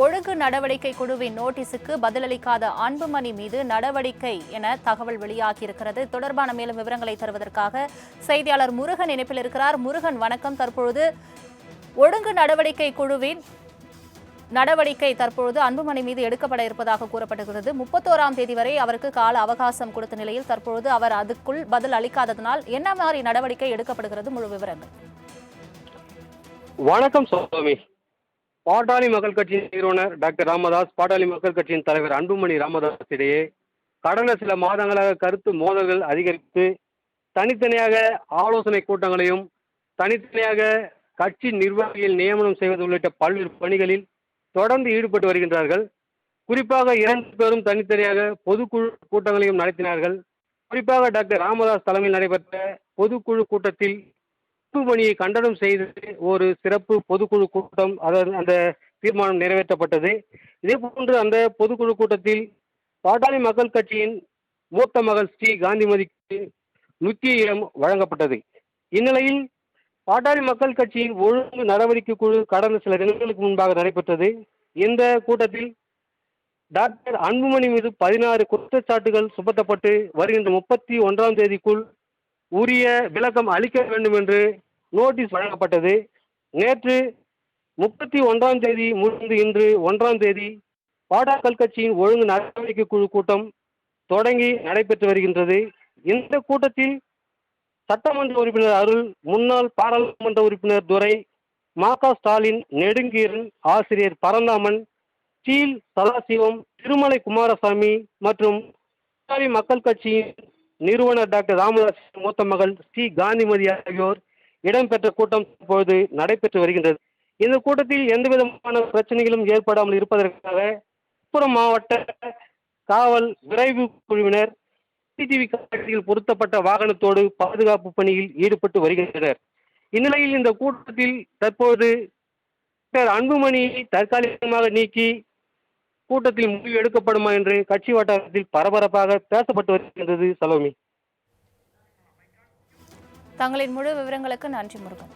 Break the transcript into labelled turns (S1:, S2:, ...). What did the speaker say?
S1: ஒழுங்கு நடவடிக்கை குழுவின் நோட்டீஸுக்கு பதிலளிக்காத அன்புமணி மீது நடவடிக்கை என தகவல் வெளியாகியிருக்கிறது. தொடர்பான மேலும் விவரங்களை தருவதற்காக செய்தியாளர் முருகன் இணைப்பில் இருக்கிறார். முருகன் வணக்கம். தற்பொழுது ஒழுங்கு நடவடிக்கை குழுவின் நடவடிக்கை தற்பொழுது அன்புமணி மீது எடுக்கப்பட இருப்பதாக கூறப்படுகிறது முப்பத்தோராம் தேதி வரை அவருக்கு கால அவகாசம் கொடுத்த நிலையில் தற்பொழுது அவர் அதுக்குள் பதில் அளிக்காததனால் என்ன மாதிரி நடவடிக்கை எடுக்கப்படுகிறது? முழு விவரங்கள்.
S2: வணக்கம் சோமி பாட்டாளி மக்கள் கட்சியின் நிறுவனர் டாக்டர் ராமதாஸ் பாட்டாளி மக்கள் கட்சியின் தலைவர் அன்புமணி ராமதாஸ் இடையே கடந்த சில மாதங்களாக கருத்து மோதல்கள் அதிகரித்து தனித்தனியாக ஆலோசனை கூட்டங்களையும் தனித்தனியாக கட்சி நிர்வாகிகள் நியமனம் செய்வது உள்ளிட்ட பல்வேறு பணிகளில் தொடர்ந்து ஈடுபட்டு வருகின்றார்கள். குறிப்பாக இரண்டு பேரும் தனித்தனியாக பொதுக்குழு கூட்டங்களையும் நடத்தினார்கள். குறிப்பாக டாக்டர் ராமதாஸ் தலைமையில் நடைபெற்ற பொதுக்குழு கூட்டத்தில் அன்புமணியை கண்டனம் செய்து ஒரு சிறப்பு பொதுக்குழு கூட்டம் அதாவது அந்த தீர்மானம் நிறைவேற்றப்பட்டது. இதே போன்று அந்த பொதுக்குழு கூட்டத்தில் பாட்டாளி மக்கள் கட்சியின் மூத்த மகள் ஸ்ரீ காந்திமதிக்கு முக்கிய இடம் வழங்கப்பட்டது. இந்நிலையில் பாட்டாளி மக்கள் கட்சியின் ஒழுங்கு நடவடிக்கை குழு கடந்த சில தினங்களுக்கு முன்பாக நடைபெற்றது. இந்த கூட்டத்தில் டாக்டர் அன்புமணி மீது பதினாறு குற்றச்சாட்டுகள் சுமத்தப்பட்டு வருகின்ற முப்பத்தி ஒன்றாம் தேதிக்குள் உரிய விளக்கம் அளிக்க வேண்டும் என்று நோட்டீஸ் வழங்கப்பட்டது. நேற்று முப்பத்தி ஒன்றாம் தேதி முடிந்து இன்று ஒன்றாம் தேதி பாடாக்கல் கட்சியின் ஒழுங்கு நடவடிக்கை குழு கூட்டம் தொடங்கி நடைபெற்று வருகின்றது. இந்த கூட்டத்தில் சட்டமன்ற உறுப்பினர் அருள் முன்னாள் பாராளுமன்ற உறுப்பினர் துரை மா க ஸ்டாலின் நெடுங்கீரன் ஆசிரியர் பரந்தாமன் ஸ்டீல் சதாசிவம் திருமலை குமாரசாமி மற்றும் மக்கள் கட்சியின் நிறுவனர் டாக்டர் ராமதாஸ் மூத்த மகள் ஸ்ரீ காந்திமதி ஆகியோர் இடம்பெற்ற கூட்டம் தற்போது நடைபெற்று வருகின்றது. இந்த கூட்டத்தில் எந்த விதமான பிரச்சனைகளும் ஏற்படாமல் இருப்பதற்காக விழுப்புரம் மாவட்ட காவல் விரைவு குழுவினர் சிசிடிவி காட்சியில் பொருத்தப்பட்ட வாகனத்தோடு பாதுகாப்பு பணியில் ஈடுபட்டு வருகின்றனர். இந்நிலையில் இந்த கூட்டத்தில் தற்போது அன்புமணியை தற்காலிகமாக நீக்கி கூட்டத்தில் முடிவு எடுக்கப்படுமா என்று கட்சி வட்டாரத்தில் பரபரப்பாக பேசப்பட்டு வருகின்றது சலோமி.
S1: தங்களின் முழு விவரங்களுக்கு நன்றி முருகன்.